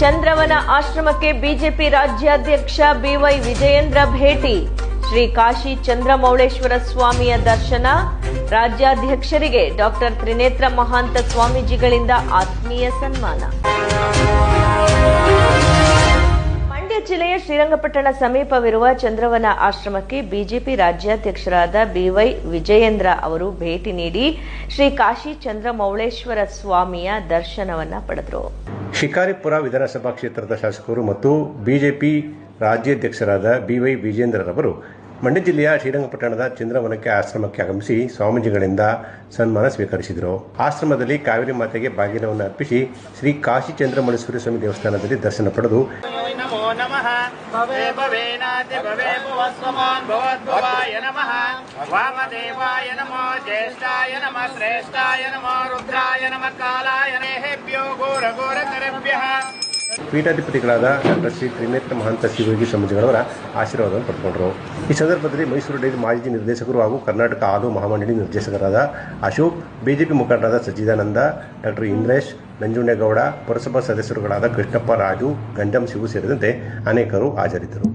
ಚಂದ್ರವನ ಆಶ್ರಮಕ್ಕೆ ಬಿಜೆಪಿ ರಾಜ್ಯಾಧ್ಯಕ್ಷ ಬಿವೈ ವಿಜಯೇಂದ್ರ ಭೇಟಿ. ಶ್ರೀ ಕಾಶಿ ಚಂದ್ರಮೌಳೇಶ್ವರ ಸ್ವಾಮಿಯ ದರ್ಶನ. ರಾಜ್ಯಾಧ್ಯಕ್ಷರಿಗೆ ಡಾಕ್ಟರ್ ತ್ರಿನೇತ್ರ ಮಹಾಂತ ಸ್ವಾಮೀಜಿಗಳಿಂದ ಆತ್ಮೀಯ ಸನ್ಮಾನ. ಮಂಡ್ಯ ಜಿಲ್ಲೆಯ ಶ್ರೀರಂಗಪಟ್ಟಣ ಸಮೀಪವಿರುವ ಚಂದ್ರವನ ಆಶ್ರಮಕ್ಕೆ ಬಿಜೆಪಿ ರಾಜ್ಯಾಧ್ಯಕ್ಷರಾದ ಬಿವೈ ವಿಜಯೇಂದ್ರ ಅವರು ಭೇಟಿ ನೀಡಿ ಶ್ರೀ ಕಾಶಿ ಚಂದ್ರಮೌಳೇಶ್ವರ ಸ್ವಾಮಿಯ ದರ್ಶನವನ್ನ ಪಡೆದರು. ಶಿಕಾರಿಪುರ ವಿಧಾನಸಭಾ ಕ್ಷೇತ್ರದ ಶಾಸಕರು ಮತ್ತು ಬಿಜೆಪಿ ರಾಜ್ಯಾಧ್ಯಕ್ಷರಾದ ಬಿ ವೈ ವಿಜೇಂದ್ರರವರು ಮಂಡ್ಯ ಜಿಲ್ಲೆಯ ಶ್ರೀರಂಗಪಟ್ಟಣದ ಚಂದ್ರವನಕ್ಕೆ ಆಶ್ರಮಕ್ಕೆ ಆಗಮಿಸಿ ಸ್ವಾಮೀಜಿಗಳಿಂದ ಸನ್ಮಾನ ಸ್ವೀಕರಿಸಿದರು. ಆಶ್ರಮದಲ್ಲಿ ಕಾವೇರಿ ಮಾತೆಗೆ ಬಾಗಿನವನ್ನು ಅರ್ಪಿಸಿ ಶ್ರೀ ಕಾಶಿ ಚಂದ್ರಮಣೇಶ್ವರಿ ಸ್ವಾಮಿ ದೇವಸ್ಥಾನದಲ್ಲಿ ದರ್ಶನ ಪಡೆದು ವಾಮದೇವಾಯ ನಮೋ ಜ್ಯೇಷ್ಠಾಯ ಶ್ರೇಷ್ಠಾಯ ರುದ್ರಾಯ ಕಾಲಾಯ ಪೀಠಾಧಿಪತಿಗಳಾದ ಡಾಕ್ಟರ್ ಶ್ರೀ ತ್ರಿನೇತ್ರ ಮಹಂತ ಶಿವಯೋಗಿ ಸ್ವಾಮೀಜಿಗಳವರ ಆಶೀರ್ವಾದವನ್ನು ಪಡೆದುಕೊಂಡರು ಈ ಸಂದರ್ಭದಲ್ಲಿ ಮೈಸೂರು ಡೈರಿ ಮಾಜಿ ನಿರ್ದೇಶಕರು ಹಾಗೂ ಕರ್ನಾಟಕ ಹಾಲು ಮಹಾಮಂಡಳಿ ನಿರ್ದೇಶಕರಾದ ಅಶೋಕ್, ಬಿಜೆಪಿ ಮುಖಂಡರಾದ ಸಚ್ಚಿದಾನಂದ, ಡಾಕ್ಟರ್ ಇಂದ್ರೇಶ್ ನಂಜುಂಡೇಗೌಡ ಪುರಸಭಾ ಸದಸ್ಯರುಗಳಾದ ಕೃಷ್ಣಪ್ಪ, ರಾಜು, ಗಂಜಂ, ಶಿವು ಸೇರಿದಂತೆ ಅನೇಕರು ಹಾಜರಿದ್ದರು.